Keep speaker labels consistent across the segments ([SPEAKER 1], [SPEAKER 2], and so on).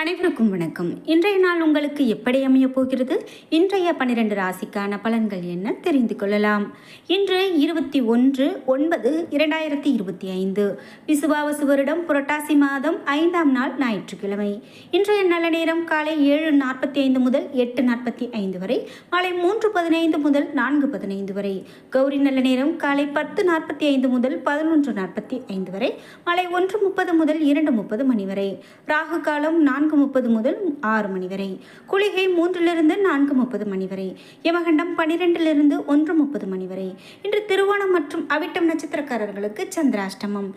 [SPEAKER 1] அனைவருக்கும் வணக்கம். இன்றைய நாள் உங்களுக்கு எப்படி அமையப் போகிறது? இன்றைய பன்னிரண்டு ராசிக்கான பலன்கள் என்ன? தெரிந்து கொள்ளலாம். இன்று இருபத்தி ஒன்று ஒன்பது இரண்டாயிரத்தி இருபத்தி ஐந்து. விசுவாவசு வருடம் புரட்டாசி மாதம் ஐந்தாம் நாள் ஞாயிற்றுக்கிழமை. இன்றைய நல்ல நேரம் காலை ஏழு நாற்பத்தி ஐந்து முதல் எட்டு நாற்பத்தி ஐந்து வரை மாலை மூன்று பதினைந்து முதல் நான்கு பதினைந்து வரை. கௌரி நல்ல நேரம் காலை பத்து நாற்பத்தி ஐந்து முதல் பதினொன்று நாற்பத்தி ஐந்து வரை மாலை ஒன்று முப்பது முதல் இரண்டு முப்பது மணி வரை. ராகு காலம் நான்கு முப்பது முதல் ஆறு மணி வரை. குளிகை மூன்றிலிருந்து நான்கு முப்பது மணி வரை. யமகண்டம் பனிரெண்டிலிருந்து ஒன்று முப்பது மணி வரை. இன்று திருவோணம் மற்றும் அவிட்டம் நட்சத்திரக்காரர்களுக்கு சந்திராஷ்டமம்.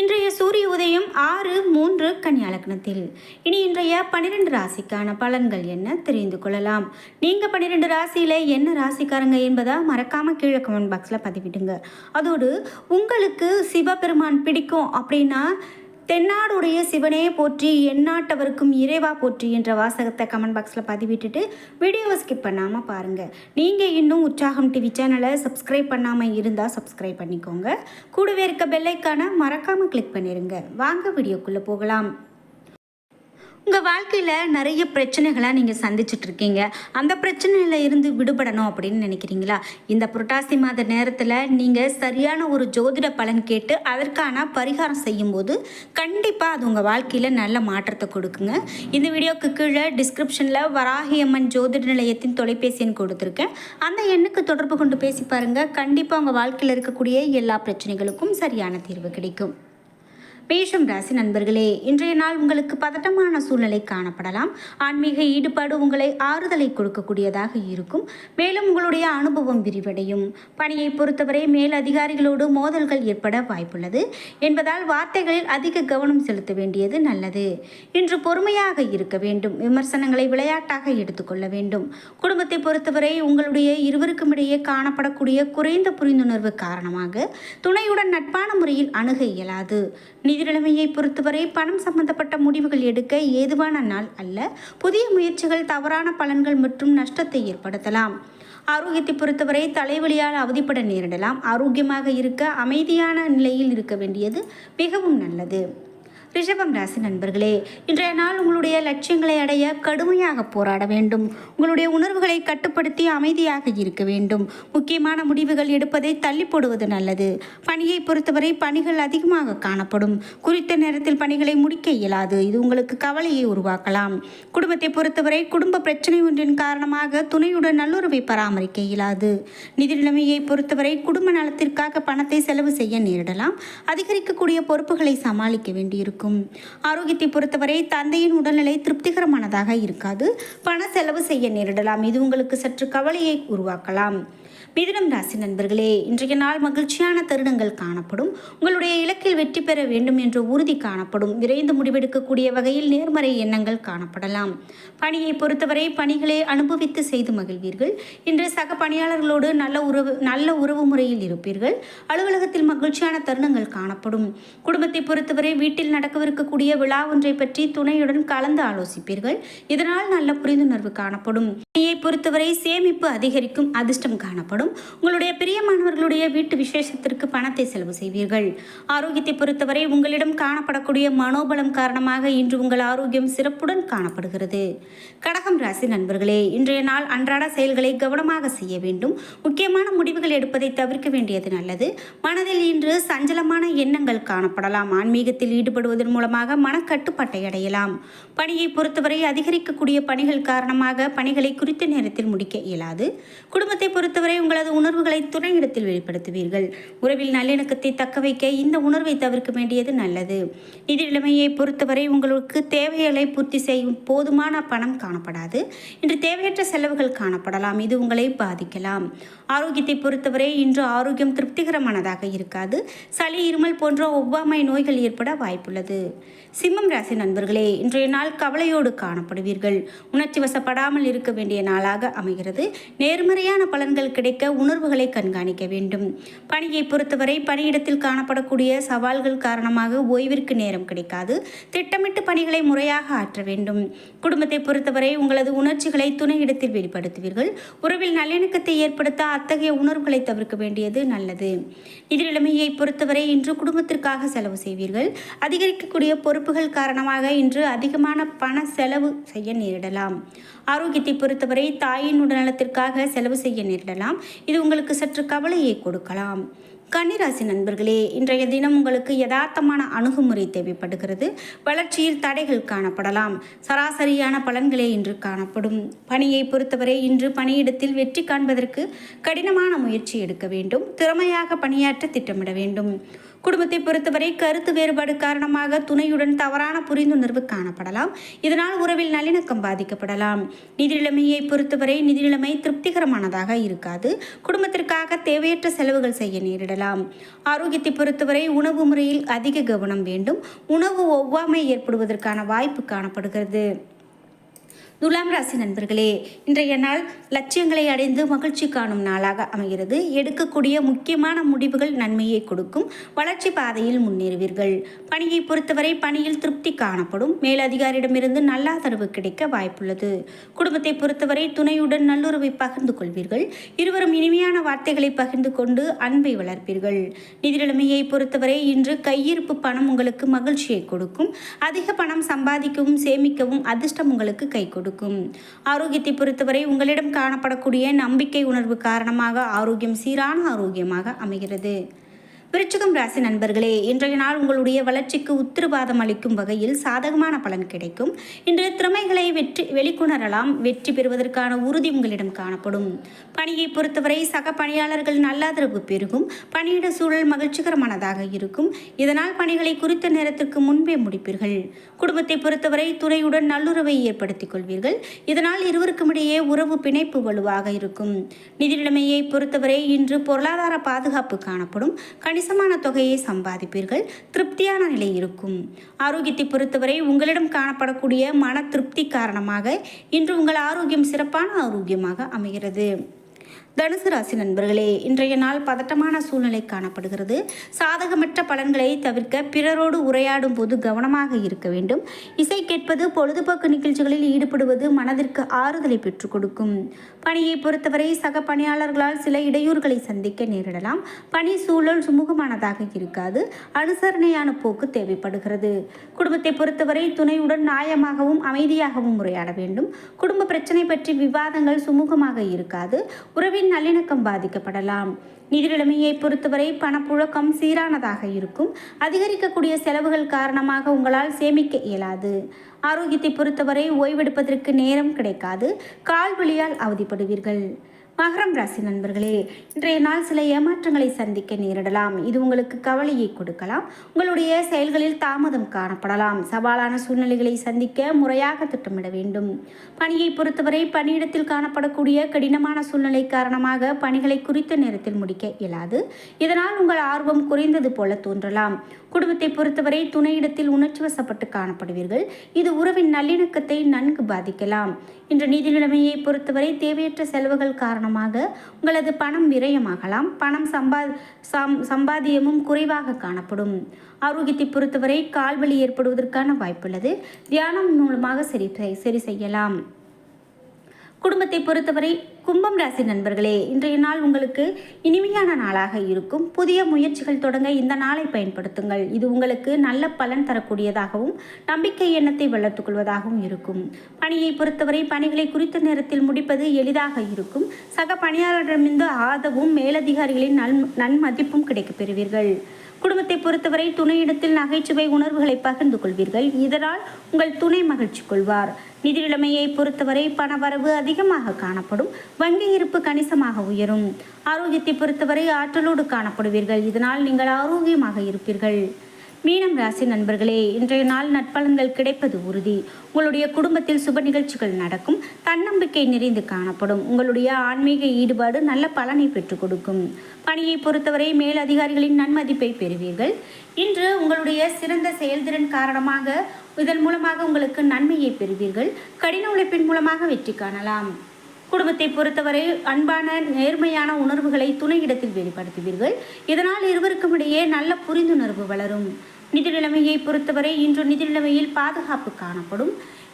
[SPEAKER 1] இன்றைய சூரிய உதயம் ஆறு மூன்று கன்னியாலக்னத்தில் இனி இன்றைய பன்னிரெண்டு ராசிக்கான பலன்கள் என்ன தெரிந்து கொள்ளலாம். நீங்கள் பன்னிரெண்டு ராசியில் என்ன ராசிக்காரங்க என்பதை மறக்காம கீழே கமெண்ட் பாக்ஸில் பதிவிடுங்க. அதோடு உங்களுக்கு சிவபெருமான் பிடிக்கும் அப்படின்னா தென்னாடுடைய சிவனே போற்றி எந்நாட்டவருக்கும் இறைவா போற்றி என்ற வாசகத்தை கமெண்ட் பாக்ஸில் பதிவிட்டுட்டு வீடியோவை ஸ்கிப் பண்ணாமல் பாருங்கள் நீங்கள் இன்னும் உற்சாகம் டிவி சேனலை சப்ஸ்கிரைப் பண்ணாமல் இருந்தால் சப்ஸ்கிரைப் பண்ணிக்கோங்க. கூடவே இருக்க பெல்லைக்கான மறக்காமல் கிளிக் பண்ணிடுங்க வாங்க வீடியோக்குள்ளே போகலாம். உங்கள் வாழ்க்கையில் நிறைய பிரச்சனைகளை நீங்கள் சந்திச்சுட்டு இருக்கீங்க. அந்த பிரச்சனையில் இருந்து விடுபடணும் அப்படின்னு நினைக்கிறீங்களா? இந்த புரட்டாசி மாத நேரத்தில் நீங்கள் சரியான ஒரு ஜோதிட பலன் கேட்டு அதற்கான பரிகாரம் செய்யும்போது கண்டிப்பாக அது உங்கள் வாழ்க்கையில் நல்ல மாற்றத்தை கொடுக்குங்க. இந்த வீடியோக்கு கீழே டிஸ்கிரிப்ஷனில் வராகியம்மன் ஜோதிட நிலையத்தின் தொலைபேசி எண் கொடுத்துருக்கேன். அந்த எண்ணுக்கு தொடர்பு கொண்டு பேசி பாருங்கள் கண்டிப்பாக உங்கள் வாழ்க்கையில் இருக்கக்கூடிய எல்லா பிரச்சனைகளுக்கும் சரியான தீர்வு கிடைக்கும். மேஷம் ராசி நண்பர்களே இன்றைய நாள் உங்களுக்கு பதட்டமான சூழ்நிலை காணப்படலாம். ஆன்மீக ஈடுபாடு உங்களை ஆறுதலை கொடுக்கக்கூடியதாக இருக்கும். மேலும் உங்களுடைய அனுபவம் விரிவடையும். பணியை பொறுத்தவரை மேல் அதிகாரிகளோடு மோதல்கள் ஏற்பட வாய்ப்புள்ளது. என்பதால் வார்த்தைகளில் அதிக கவனம் செலுத்த வேண்டியது நல்லது. இன்று பொறுமையாக இருக்க வேண்டும். விமர்சனங்களை விளையாட்டாக எடுத்துக்கொள்ள வேண்டும். குடும்பத்தை பொறுத்தவரை உங்களுடைய இருவருக்கும் இடையே காணப்படக்கூடிய குறைந்த புரிந்துணர்வு காரணமாக துணையுடன் நட்பான முறையில் அணுக இயலாது. நிதி நிலைமையை பொறுத்தவரை பணம் சம்பந்தப்பட்ட முடிவுகள் எடுக்க ஏதுவான நாள் அல்ல. புதிய முயற்சிகள் தவறான பலன்கள் மற்றும் நஷ்டத்தை ஏற்படுத்தலாம். ஆரோக்கியத்தை பொறுத்தவரை தலைவலியால் அவதிப்பட நேரிடலாம். ஆரோக்கியமாக இருக்க அமைதியான நிலையில் இருக்க வேண்டியது மிகவும் நல்லது. ரிஷபம் ராசி நண்பர்களே இன்றைய நாள் உங்களுடைய லட்சியங்களை அடைய கடுமையாக போராட வேண்டும். உங்களுடைய உணர்வுகளை கட்டுப்படுத்தி அமைதியாக இருக்க வேண்டும். முக்கியமான முடிவுகள் எடுப்பதை தள்ளி போடுவது நல்லது. பணியை பொறுத்தவரை பணிகள் அதிகமாக காணப்படும். குறித்த நேரத்தில் பணிகளை முடிக்க இயலாது. இது உங்களுக்கு கவலையை உருவாக்கலாம். குடும்பத்தை பொறுத்தவரை குடும்ப பிரச்சனை ஒன்றின் காரணமாக துணையுடன் நல்லுறவை பராமரிக்க இயலாது. நிதி நிலைமையை பொறுத்தவரை குடும்ப நலத்திற்காக பணத்தை செலவு செய்ய நேரிடலாம். அதிகரிக்கக்கூடிய பொறுப்புகளை சமாளிக்க வேண்டியிருக்கும். ஆரோக்கியத்தை பொறுத்தவரை தந்தையின் உடல்நிலை திருப்திகரமானதாக இருக்காது. பண செலவு செய்ய நேரிடலாம். இது உங்களுக்கு சற்று கவலையை உருவாக்கலாம். மிதுனம் ராசி நண்பர்களே இன்றைய நாள் மகிழ்ச்சியான தருணங்கள் காணப்படும். உங்களுடைய இலக்கில் வெற்றி பெற வேண்டும் என்ற உறுதி காணப்படும். விரைந்து முடிவெடுக்கக்கூடிய வகையில் நேர்மறை எண்ணங்கள் காணப்படலாம். பணியை பொறுத்தவரை பணிகளை அனுபவித்து செய்து மகிழ்வீர்கள். இன்று சக பணியாளர்களோடு நல்ல உறவு நல்ல உறவு முறையில் இருப்பீர்கள். அலுவலகத்தில் மகிழ்ச்சியான தருணங்கள் காணப்படும். குடும்பத்தை பொறுத்தவரை வீட்டில் நடக்கவிருக்கக்கூடிய விழா ஒன்றை பற்றி துணையுடன் கலந்து ஆலோசிப்பீர்கள். இதனால் நல்ல புரிந்துணர்வு காணப்படும். பணியை பொறுத்தவரை சேமிப்பு அதிகரிக்கும் அதிர்ஷ்டம் காணப்படும். உங்களுடைய பிரியமானவர்களுடைய வீட்டு விசேஷத்திற்கு பணத்தை செலவு செய்வீர்கள். ஆரோக்கியத்தை பொறுத்தவரை உங்களிடம் காணப்படக்கூடிய மனோபலம் காரணமாக இன்று உங்கள் ஆரோக்கியம் சிறப்புடன் காணப்படுகிறது. கடகம் ராசி நண்பர்களே இன்றைய நாள் அன்றாட செயல்களை கவனமாக செய்ய வேண்டும். முக்கியமான முடிவுகள் எடுப்பதை தவிர்க்க வேண்டியது நல்லது. மனதில் இன்று சஞ்சலமான எண்ணங்கள் காணப்படலாம். ஆன்மீகத்தில் ஈடுபடுவதன் மூலமாக மனக்கட்டுப்பாட்டை அடையலாம். பணியை பொறுத்தவரை அதிகரிக்கக்கூடிய பணிகள் காரணமாக பணிகளை குறித்த நேரத்தில் முடிக்க இயலாது. குடும்பத்தை பொறுத்தவரை உங்களது உணர்வுகளை துணையிடத்தில் வெளிப்படுத்துவீர்கள். உறவில் நல்லிணக்கத்தை தக்க வைக்க இந்த உணர்வை தவிர்க்க வேண்டியது நல்லது. நிதி நிலைமையை பொறுத்தவரை உங்களுக்கு தேவைகளை பூர்த்தி செய்யும் போதுமான பணம் காணப்படாது. இன்று தேவையற்ற செலவுகள் காணப்படலாம். இது உங்களை பாதிக்கலாம். ஆரோக்கியத்தை பொறுத்தவரை இன்று ஆரோக்கியம் திருப்திகரமானதாக இருக்காது. சளி இருமல் போன்ற ஒவ்வாமை நோய்கள் ஏற்பட வாய்ப்புள்ளது. சிம்மம் ராசி நண்பர்களே இன்றைய நாள் கவலையோடு காணப்படுவீர்கள். உணர்ச்சி வசப்படாமல் இருக்க வேண்டிய நாளாக அமைகிறது. நேர்மறையான பலன்கள் கிடைக்க உணர்வுகளை கண்காணிக்க வேண்டும். பணியை பொறுத்தவரை பணியிடத்தில் காணப்படக்கூடிய சவால்கள் காரணமாக ஓய்விற்கு நேரம் கிடைக்காது. திட்டமிட்டு பணிகளை முறையாக ஆற்ற வேண்டும். குடும்பத்தை பொறுத்தவரை உங்களது உணர்ச்சிகளை துணையிடத்தில் வெளிப்படுத்துவீர்கள். உறவில் நல்லிணக்கத்தை ஏற்படுத்த அத்தகைய உணர்வுகளை தவிர்க்க வேண்டியது நல்லது. நிதிநிலைமையை பொறுத்தவரை இன்று குடும்பத்திற்காக செலவு செய்வீர்கள். அதிகரிக்கக்கூடிய பொறுப்புகள் காரணமாக இன்று அதிகமான பண செலவு செய்ய நேரிடலாம். ஆரோக்கியத்தை பொறுத்தவரை தாயின் உடல்நலத்திற்காக செலவு செய்ய நேரிடலாம். இது உங்களுக்கு சற்று கவலையை கொடுக்கலாம். கன்னிராசி நண்பர்களே இன்றைய தினம் உங்களுக்கு யதார்த்தமான அணுகுமுறை தேவைப்படுகிறது. வளர்ச்சியில் தடைகள் காணப்படலாம். சராசரியான பலன்களே இன்று காணப்படும். பணியை பொறுத்தவரை இன்று பணியிடத்தில் வெற்றி காண்பதற்கு கடினமான முயற்சி எடுக்க வேண்டும். திறமையாக பணியாற்ற திட்டமிட வேண்டும். குடும்பத்தை பொறுத்தவரை கருத்து வேறுபாடு காரணமாக துணையுடன் தவறான புரிந்துணர்வு காணப்படலாம். இதனால் உறவில் நல்லிணக்கம் பாதிக்கப்படலாம். நிதி நிலைமையை பொறுத்தவரை நிதி நிலைமை திருப்திகரமானதாக இருக்காது. குடும்பத்திற்காக தேவையற்ற செலவுகள் செய்ய நேரிடலாம். ஆரோக்கியத்தை பொறுத்தவரை உணவு முறையில் அதிக கவனம் வேண்டும். உணவு ஒவ்வாமை ஏற்படுவதற்கான வாய்ப்பு காணப்படுகிறது. துலாம் ராசி நண்பர்களே இன்றைய நாள் லட்சியங்களை அடைந்து மகிழ்ச்சி காணும் நாளாக அமைகிறது. எடுக்கக்கூடிய முக்கியமான முடிவுகள் நன்மையை கொடுக்கும். வளர்ச்சி பாதையில் முன்னேறுவீர்கள். பணியை பொறுத்தவரை பணியில் திருப்தி காணப்படும். மேலதிகாரியிடமிருந்து நல்ல ஆதரவு கிடைக்க வாய்ப்புள்ளது. குடும்பத்தை பொறுத்தவரை துணையுடன் நல்லுறவை பகிர்ந்து கொள்வீர்கள். இருவரும் இனிமையான வார்த்தைகளை பகிர்ந்து கொண்டு அன்பை வளர்ப்பீர்கள். நிதி நிலைமையை பொறுத்தவரை இன்று கையிருப்பு பணம் உங்களுக்கு மகிழ்ச்சியை கொடுக்கும். அதிக பணம் சம்பாதிக்கவும் சேமிக்கவும் அதிர்ஷ்டம் உங்களுக்கு கை கொடுக்கும். ஆரோக்கியத்தை பொறுத்தவரை உங்களிடம் காணப்படக்கூடிய நம்பிக்கை உணர்வு காரணமாக ஆரோக்கியம் சீரான ஆரோக்கியமாக அமைகிறது. விருச்சிகம் ராசி நண்பர்களே இன்றைய நாள் உங்களுடைய வளர்ச்சிக்கு உத்திரவாதம் அளிக்கும் வகையில் சாதகமான பலன் கிடைக்கும். இன்று திறமைகளை வெற்றி வெளிக்கொணரலாம். வெற்றி பெறுவதற்கான உறுதி உங்களிடம் காணப்படும். பணியை பொறுத்தவரை சக பணியாளர்கள் நல்லாதரவு பெருகும். பணியிட சூழல் மகிழ்ச்சிகரமானதாக இருக்கும். இதனால் பணிகளை குறித்த நேரத்திற்கு முன்பே முடிப்பீர்கள். குடும்பத்தை பொறுத்தவரை துறையுடன் நல்லுறவை ஏற்படுத்திக் கொள்வீர்கள். இதனால் இருவருக்கும் இடையே உறவு பிணைப்பு வலுவாக இருக்கும். நிதி நிலைமையை பொறுத்தவரை இன்று பொருளாதார பாதுகாப்பு காணப்படும். கணிசமான தொகையை சம்பாதிப்பீர்கள். திருப்தியான நிலை இருக்கும். ஆரோக்கியத்தை பொறுத்தவரை உங்களிடம் காணப்படக்கூடிய மன திருப்தி காரணமாக இன்று உங்கள் ஆரோக்கியம் சிறப்பான ஆரோக்கியமாக அமைகிறது. தனுசு ராசி நண்பர்களே இன்றைய நாள் பதட்டமான சூழ்நிலை காணப்படுகிறது. சாதகமற்ற பலன்களை தவிர்க்க பிறரோடு உரையாடும் போது கவனமாக இருக்க வேண்டும். இசை கேட்பது பொழுதுபோக்கு நிகழ்ச்சிகளில் ஈடுபடுவது மனதிற்கு ஆறுதலை பெற்றுக் கொடுக்கும். பணியை பொறுத்தவரை சக பணியாளர்களால் சில இடையூறுகளை சந்திக்க நேரிடலாம். பணி சூழல் சுமூகமானதாக இருக்காது. அனுசரணையான போக்கு தேவைப்படுகிறது. குடும்பத்தை பொறுத்தவரை துணையுடன் நியாயமாகவும் அமைதியாகவும் உரையாட வேண்டும். குடும்ப பிரச்சனை பற்றி விவாதங்கள் சுமூகமாக இருக்காது. உறவின் நல்லிணக்கம் பாதிக்கப்படலாம். நிதிநிலைமையை பொறுத்தவரை பணப்புழக்கம் சீரானதாக இருக்கும். அதிகரிக்கக்கூடிய செலவுகள் காரணமாக உங்களால் சேமிக்க இயலாது. ஆரோக்கியத்தை பொறுத்தவரை ஓய்வெடுப்பதற்கு நேரம் கிடைக்காது. கால்வழியால் அவதிப்படுவீர்கள். மகரம் ராசி நண்பர்களே இன்றைய நாள் சில ஏமாற்றங்களை சந்திக்க நேரிடலாம். இது உங்களுக்கு கவலையை கொடுக்கலாம். உங்களுடைய செயல்களில் தாமதம் காணப்படலாம். சவாலான சூழ்நிலைகளை சந்திக்க முறையாக திட்டமிட வேண்டும். பணியை பொறுத்தவரை பணியிடத்தில் காணப்படக்கூடிய கடினமான சூழ்நிலை காரணமாக பணிகளை குறித்த நேரத்தில் முடிக்க இயலாது. இதனால் உங்கள் ஆர்வம் குறைந்தது போல தோன்றலாம். குடும்பத்தை பொறுத்தவரை துணையிடத்தில் உணர்ச்சி வசப்பட்டு காணப்படுவீர்கள். இது உறவின் நல்லிணக்கத்தை நன்கு பாதிக்கலாம். இன்று நிதி நிலைமையை பொறுத்தவரை தேவையற்ற செலவுகள் காரணமாக உங்களது பணம் விரயமாகலாம். பணம் சம்பா சம் சம்பாதியமும் குறைவாக காணப்படும். ஆரோக்கியத்தை பொறுத்தவரை கால்வலி ஏற்படுவதற்கான வாய்ப்புள்ளது. தியானம் மூலமாக சரி சரி செய்யலாம். குடும்பத்தை பொறுத்தவரை கும்பம் ராசி நண்பர்களே இன்றைய நாள் உங்களுக்கு இனிமையான நாளாக இருக்கும். புதிய முயற்சிகள் தொடங்க இந்த நாளை பயன்படுத்துங்கள். இது உங்களுக்கு நல்ல பலன் தரக்கூடியதாகவும் நம்பிக்கை எண்ணத்தை வளர்த்துக் கொள்வதாகவும் இருக்கும். பணியை பொறுத்தவரை பணிகளை குறித்த நேரத்தில் முடிப்பது எளிதாக இருக்கும். சக பணியாளரிடமிருந்து ஆதவும் மேலதிகாரிகளின் நன் நன்மதிப்பும் கிடைக்கப் பெறுவீர்கள். குடும்பத்தை பொறுத்தவரை துணையிடத்தில் நகைச்சுவை உணர்வுகளை பகிர்ந்து கொள்வீர்கள். இதனால் உங்கள் துணை மகிழ்ச்சி கொள்வார். நிதி நிலைமையை பொறுத்தவரை பணவரவு அதிகமாக காணப்படும். வங்கி இருப்பு கணிசமாக உயரும். ஆரோக்கியத்தை பொறுத்தவரை ஆற்றலோடு காணப்படுவீர்கள். இதனால் நீங்கள் ஆரோக்கியமாக இருப்பீர்கள். மீனம் ராசி நண்பர்களே இன்றைய நாள் நட்பலன்கள் கிடைப்பது உறுதி. உங்களுடைய குடும்பத்தில் சுப நிகழ்ச்சிகள் நடக்கும். தன்னம்பிக்கை நிறைந்து காணப்படும். உங்களுடைய ஆன்மீக ஈடுபாடு நல்ல பலனை பெற்றுக் கொடுக்கும். பணியை பொறுத்தவரை மேல் அதிகாரிகளின் நன்மதிப்பை பெறுவீர்கள். இன்று உங்களுடைய சிறந்த செயல்திறன் காரணமாக இதன் மூலமாக உங்களுக்கு நன்மையை பெறுவீர்கள். கடின உழைப்பின் மூலமாக வெற்றி காணலாம். குடும்பத்தை பொறுத்தவரை அன்பான நேர்மையான உணர்வுகளை துணையிடத்தில் வெளிப்படுத்துவீர்கள். இதனால் இருவருக்கும் இடையே நல்ல புரிந்துணர்வு வளரும். நிதி நிலைமையை பொறுத்தவரை இன்று நிதி நிலைமையில் பாதுகாப்பு காணப்படும்.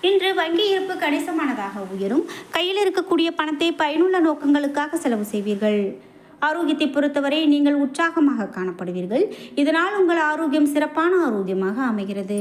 [SPEAKER 1] இன்று வங்கி இருப்பு கணிசமானதாக உயரும். கையில் இருக்கக்கூடிய பணத்தை பயனுள்ள நோக்கங்களுக்காக செலவு செய்வீர்கள். ஆரோக்கியத்தை பொறுத்தவரை நீங்கள் உற்சாகமாக காணப்படுவீர்கள். இதனால் உங்கள் ஆரோக்கியம் சிறப்பான ஆரோக்கியமாக அமைகிறது.